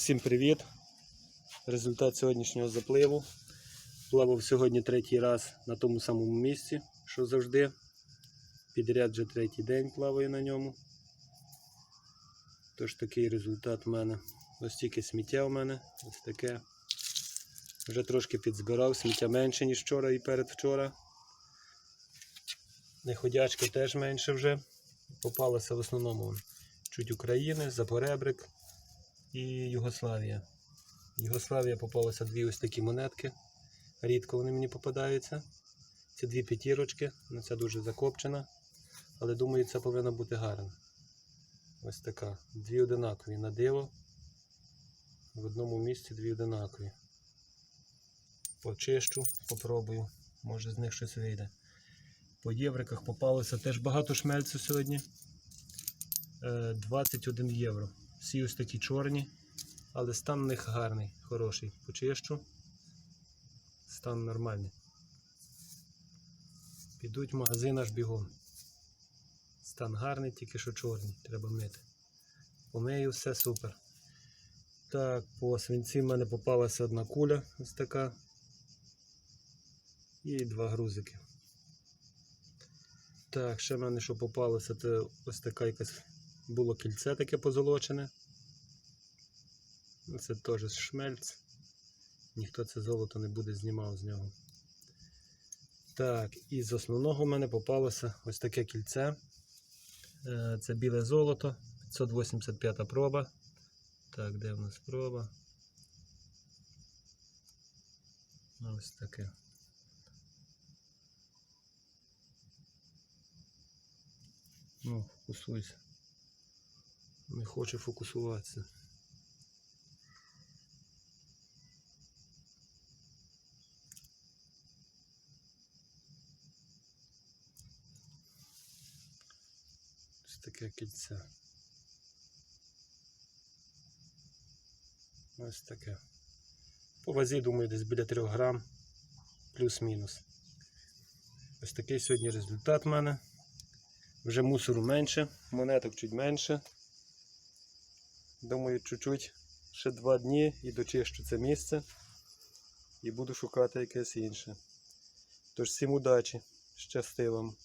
Усім привіт! Результат сьогоднішнього запливу. Плавав сьогодні третій раз на тому самому місці, що завжди. Підряд вже третій день плаваю на ньому. Тож такий результат в мене. Ось тільки сміття в мене. Ось таке. Вже трошки підзбирав, сміття менше, ніж вчора і передвчора. Неходячки теж менше вже. Попалося в основному чуть України, Запоребрик і Югославія. Югославія попалося дві ось такі монетки. Рідко вони мені попадаються. Це дві п'ятірочки, ну ця дуже закопчена. Але думаю, це повинно бути гарно. Ось така. Дві одинакові на диво. В одному місці дві одинакові. Почищу, попробую. Може з них щось вийде. По євриках попалося теж багато шмельцю сьогодні. Е, 21 євро. Всі ось такі чорні, але стан в них гарний, хороший. Почищу. Стан нормальний. Підуть в магазин аж бігом. Стан гарний, тільки що чорний, треба мити. Помию, все супер. Так, по свинці в мене попалася одна куля, ось така. І два грузики. Так, ще в мене що попалося, це ось така якась було кільце таке позолочене. Це теж шмельц. Ніхто це золото не буде знімав з нього. Так, і з основного в мене попалося ось таке кільце. Е, Це біле золото, 585 проба. Так, де в нас проба? Ось таке. Ну, фокусуйся. Не хоче фокусуватися. Ось таке кільце. Ось таке. По вазі, думаю, десь біля 3 грам, плюс-мінус. Ось такий сьогодні результат в мене. Вже мусору менше, монеток чуть менше. Думаю, чуть-чуть ще два дні і дочищу це місце. І буду шукати якесь інше. Тож всім удачі, щасти вам!